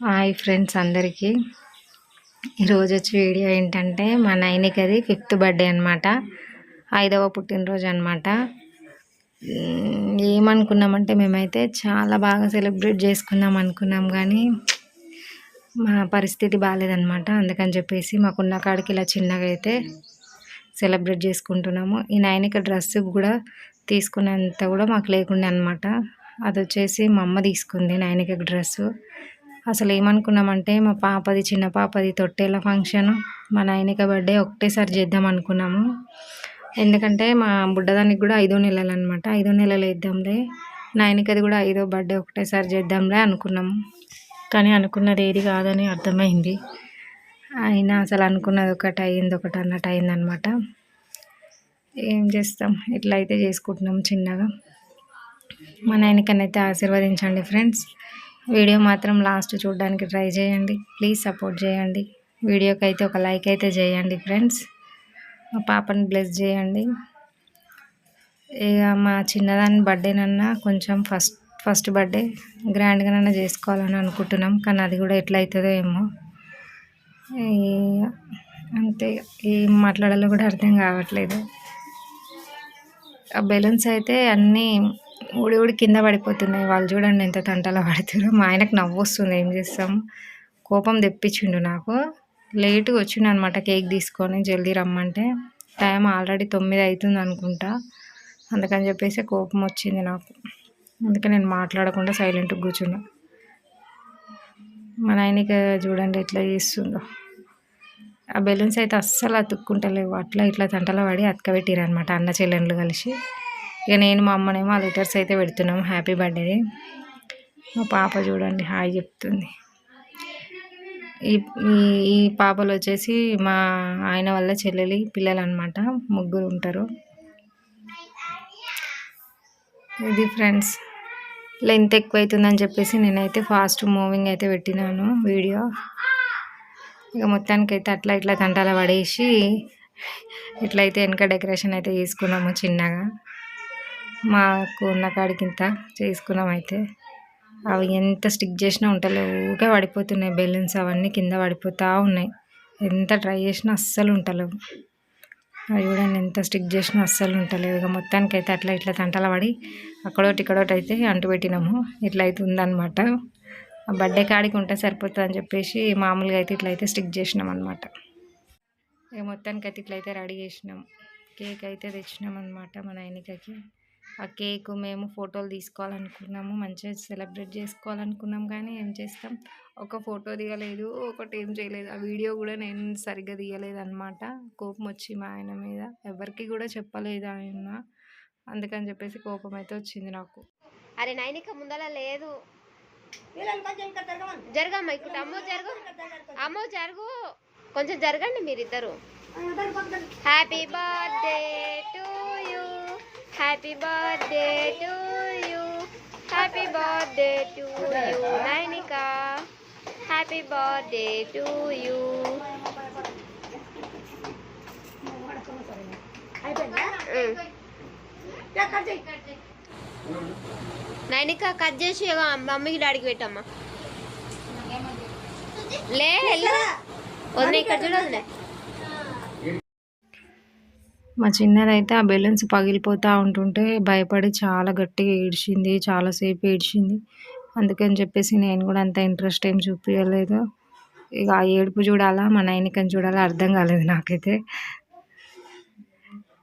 Hi friends అందరికీ. ఈరోజు వచ్చి వీడియో ఏంటంటే మా నైనికి అది ఫిఫ్త్ బర్త్డే అనమాట ఐదవ పుట్టినరోజు అనమాట ఏమనుకున్నామంటే మేమైతే చాలా బాగా సెలబ్రేట్ చేసుకుందాం అనుకున్నాం కానీ మా పరిస్థితి బాగాలేదనమాట అందుకని చెప్పేసి మాకున్న కాడికి ఇలా చిన్నగా అయితే సెలబ్రేట్ చేసుకుంటున్నాము. ఈ నైనిక డ్రెస్ కూడా తీసుకున్నంత కూడా మాకు లేకుండే అనమాట అది వచ్చేసి మా అమ్మ తీసుకుంది నైనిక డ్రెస్సు. అసలు ఏమనుకున్నామంటే మా పాపది చిన్న పాపది తొట్టేల ఫంక్షన్ మా నైనిక బర్త్డే ఒకటేసారి చేద్దాం అనుకున్నాము. ఎందుకంటే మా బుడ్డదానికి కూడా ఐదో నెలలు అనమాట ఐదో నెలలు వేద్దాంలే నైనికది కూడా ఐదో బర్త్డే ఒకటేసారి చేద్దాంలే అనుకున్నాము. కానీ అనుకున్నది ఏది కాదని అర్థమైంది. అయినా అసలు అనుకున్నది ఒకటి అయింది ఒకటి అన్నట్టు అయిందనమాట ఏం చేస్తాం? ఇట్లా అయితే చేసుకుంటున్నాం చిన్నగా. మా నాయనకనైతే ఆశీర్వదించండి ఫ్రెండ్స్. వీడియో మాత్రం లాస్ట్ చూడడానికి ట్రై చేయండి. ప్లీజ్ సపోర్ట్ చేయండి. వీడియోకి అయితే ఒక లైక్ అయితే చేయండి ఫ్రెండ్స్. మా పాపని బ్లెస్ చేయండి. ఇక మా చిన్నదాని బర్త్డేనన్నా కొంచెం ఫస్ట్ ఫస్ట్ బర్త్డే గ్రాండ్గానన్నా చేసుకోవాలని అనుకుంటున్నాం. కానీ అది కూడా ఎట్లయితుందో అవుతుందో ఏమో అంతే ఏం మాట్లాడాలో కూడా అర్థం కావట్లేదు. ఆ బెలూన్స్ అయితే అన్నీ ఊడి ఊడి కింద పడిపోతున్నాయి. వాళ్ళు చూడండి ఎంత తంటలో పడుతున్నారు మా ఆయనకు నవ్వు వస్తుంది. ఏం చేస్తాం? కోపం తెప్పించిండు నాకు. లేటుగా వచ్చిండు అనమాట కేక్ తీసుకొని జల్దీ రమ్మంటే. టైం ఆల్రెడీ తొమ్మిది అవుతుంది అనుకుంటా. అందుకని చెప్పేసి కోపం వచ్చింది నాకు. అందుకే నేను మాట్లాడకుండా సైలెంట్గా కూర్చున్నా. మా ఆయనకి చూడండి ఎట్లా చేస్తుందో. ఆ బెలూన్స్ అయితే అస్సలు అతుక్కుంటలేవు. అట్లా ఇట్లా తంటలో పడి అతకబెట్టిరనమాట అన్న చెల్లెళ్ళు కలిసి. ఇక నేను మా అమ్మనేమో ఆ లెటర్స్ అయితే పెడుతున్నాము. Happy birthday. మా పాప చూడండి హాయ్ చెప్తుంది. ఈ ఈ పాపలు వచ్చేసి మా ఆయన వల్ల చెల్లెలి పిల్లలు అనమాట ముగ్గురు ఉంటారు. ఇది ఫ్రెండ్స్ లెంత్ ఎక్కువ అవుతుందని చెప్పేసి నేనైతే ఫాస్ట్ మూవింగ్ అయితే పెట్టినాను వీడియో. ఇక మొత్తానికి అయితే అట్లా ఇట్లా తంటాల పడేసి ఇట్లయితే వెనక డెకరేషన్ అయితే చేసుకున్నాము చిన్నగా. మాకు ఉన్న కాడికింత చేసుకున్నాం అయితే. అవి ఎంత స్టిక్ చేసినా ఉంటలేవు ఊకే పడిపోతున్నాయి బెలూన్స్ అవన్నీ కింద పడిపోతూ ఉన్నాయి. ఎంత ట్రై చేసినా అస్సలు ఉంటలేవు. అవి చూడండి ఎంత స్టిక్ చేసినా అస్సలు ఉంటలేదు ఇక మొత్తానికి అయితే అట్లా ఇట్లా తంటల పడి అక్కడోటి ఇక్కడోటి అయితే అంటు పెట్టినాము. ఇట్లా అయితే ఉందన్నమాట. ఆ బర్త్డే కాడికి ఉంటే సరిపోతుంది అని చెప్పేసి మామూలుగా అయితే ఇట్లా అయితే స్టిక్ చేసినాం అనమాట ఇక మొత్తానికి అయితే ఇట్లా అయితే రెడీ చేసినాం. కేక్ అయితే తెచ్చినాం అనమాట మా నైనికకి ఆ కేక్ మేము ఫోటోలు తీసుకోవాలనుకున్నాము మంచిగా సెలబ్రేట్ చేసుకోవాలనుకున్నాం కానీ ఏం చేస్తాం? ఒక ఫోటో దిగలేదు ఒకటి ఏం చేయలేదు. ఆ వీడియో కూడా నేను సరిగ్గా తీయలేదు అనమాట కోపం వచ్చి మా ఆయన మీద. ఎవరికి కూడా చెప్పలేదు ఆయన. అందుకని చెప్పేసి కోపం అయితే వచ్చింది నాకు. అరే నైనిక ముందల లేదు. జరగమ్మా ఇక్కడ అమ్మో జరుగు. అమ్మో జరుగు. కొంచెం జరగండి మీరిద్దరు. Happy birthday to happy birthday to you happy birthday to you Nainika happy birthday to you Nainika cut చేసి మమ్మీకి డాడీకి పెట్టమ్మా. లే వదిలే ఇక్కడ చూడు వదిలే. మా చిన్నదైతే ఆ బెలూన్స్ పగిలిపోతూ ఉంటుంటే భయపడి చాలా గట్టిగా ఏడ్చింది చాలాసేపు ఏడ్చింది. అందుకని చెప్పేసి నేను కూడా అంత ఇంట్రెస్ట్ ఏం చూపించలేదు ఇక ఆ ఏడుపు చూడాలా మా నైనికని చూడాలా అర్థం కాలేదు నాకైతే.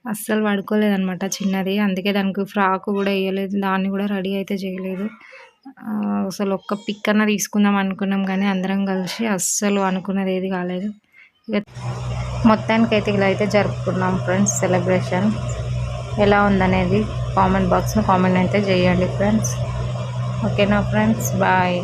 అస్సలు పడుకోలేదు అనమాట చిన్నది. అందుకే దానికి ఫ్రాక్ కూడా వేయలేదు దాన్ని కూడా రెడీ అయితే చేయలేదు. అసలు ఒక్క పిక్ అన్న తీసుకుందాం అనుకున్నాం కానీ అందరం కలిసి అస్సలు అనుకున్నది ఏది కాలేదు. ఇక మొత్తానికైతే ఇలా అయితే జరుపుకున్నాం ఫ్రెండ్స్ సెలబ్రేషన్. ఎలా ఉందనేది కామెంట్ బాక్స్లో కామెంట్ అయితే చేయండి ఫ్రెండ్స్. ఓకేనా ఫ్రెండ్స్? బాయ్.